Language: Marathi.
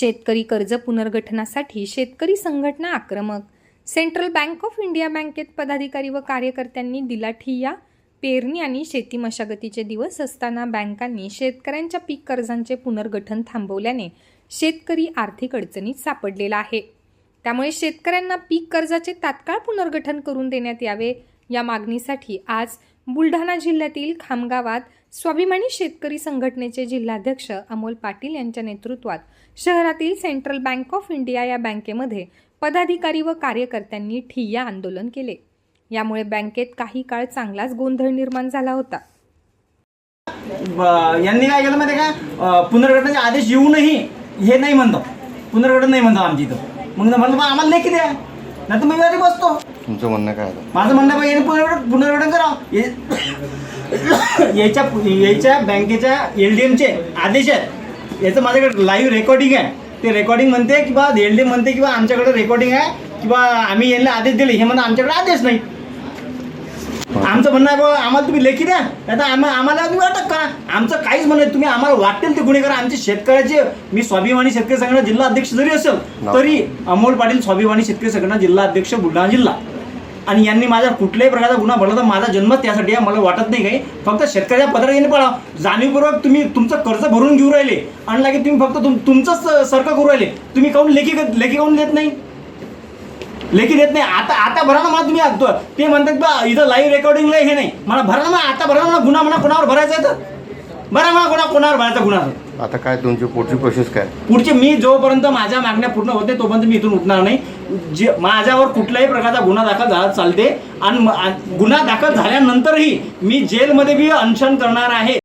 शेतकरी कर्ज पुनर्गठनासाठी शेतकरी संघटना आक्रमक. सेंट्रल बँक ऑफ इंडिया बँकेत पदाधिकारी व कार्यकर्त्यांनी दिला ठिय्या पेरणी आणि शेती मशागतीचे दिवस असताना बँकांनी शेतकऱ्यांच्या पीक कर्जांचे पुनर्गठन थांबवल्याने शेतकरी आर्थिक अडचणीत सापडलेला आहे. त्यामुळे शेतकऱ्यांना पीक कर्जाचे तात्काळ पुनर्गठन करून देण्यात यावे या मागणीसाठी आज बुलढाणा जिल्ह्यातील खामगावात स्वाभिमानी शेतकरी संघटनेचे जिल्हाध्यक्ष अमोल पाटील यांच्या नेतृत्वात शहरातील सेंट्रल बँक ऑफ इंडिया या बँकेमध्ये पदाधिकारी व कार्यकर्त्यांनी ठिय्या आंदोलन केले. यामुळे बँकेत काही काळ चांगलाच गोंधळ निर्माण झाला होता. यांनी काय केलं माहिती का? पुनर्गठनाचे आदेश येऊनही हे नाही म्हणतो पुनर्गठन नाही म्हणतो आमच्या इथं. मग म्हणलं आम्हाला लेखी द्या. नाही तर मी घरी बसतो. तुमचं म्हणणं काय माझं म्हणणं यांनी पुनर्गठन पुनर्गठन करावं हे- याच्या याच्या बँकेच्या एल डी एमचे आदेश आहेत. याचं माझ्याकडे लाईव्ह रेकॉर्डिंग आहे. ते रेकॉर्डिंग म्हणते की बा एल डी एम म्हणते की बा आमच्याकडे रेकॉर्डिंग आहे. किंवा आम्ही यांना आदेश दिले. हे म्हणणं आमच्याकडे आदेश नाही. आमचं म्हणणं आहे बा आम्हाला तुम्ही लेखी द्या आता आम्हा आम्हाला तुम्ही अटक करा. आमचं काहीच म्हणणं नाही. तुम्ही आम्हाला वाटेल ते गुन्हे करा. आमचे शेतकऱ्याचे मी स्वाभिमानी शेतकरी संघटना जिल्हा अध्यक्ष जरी असेल. तरी अमोल पाटील स्वाभिमानी शेतकरी संघटना जिल्हा अध्यक्ष बुलढाणा जिल्हा. आणि यांनी माझ्या कुठल्याही प्रकारचा गुन्हा भरला तर माझा जन्म त्यासाठी आहे मला वाटत नाही काही. फक्त शेतकऱ्याच्या पत्रात यांनी पळा जाणीवपूर्वक तुम्ही तुमचं कर्ज भरून घेऊ राहिले. आणि लागे तुम्ही फक्त तुम तुमचंच सारखं करू राहिले. तुम्ही काऊन लेखी लेखी काऊन देत नाही? लेखी देत नाही. आता आता भरा ना मला तुम्ही आ- ते म्हणतात बा इथं लाईव्ह रेकॉर्डिंगला हे नाही. मला भरा ना मग आता भरा ना मला गुन्हा म्हणा कोणावर भरायचा आहे तर? भरा मला कोणा कोणावर भरायचा गुन्हा. आता काय तुमची पुढची प्रोसेस काय? पुढचे मी जोपर्यंत माझ्या मागण्या पूर्ण होते तोपर्यंत मी इथून उठणार नाही. जे माझ्यावर कुठल्याही प्रकारचा गुन्हा दाखल झाला चालते. आणि म- आ- गुन्हा दाखल झाल्यानंतरही मी जेलमध्ये बी अनशन करणार आहे.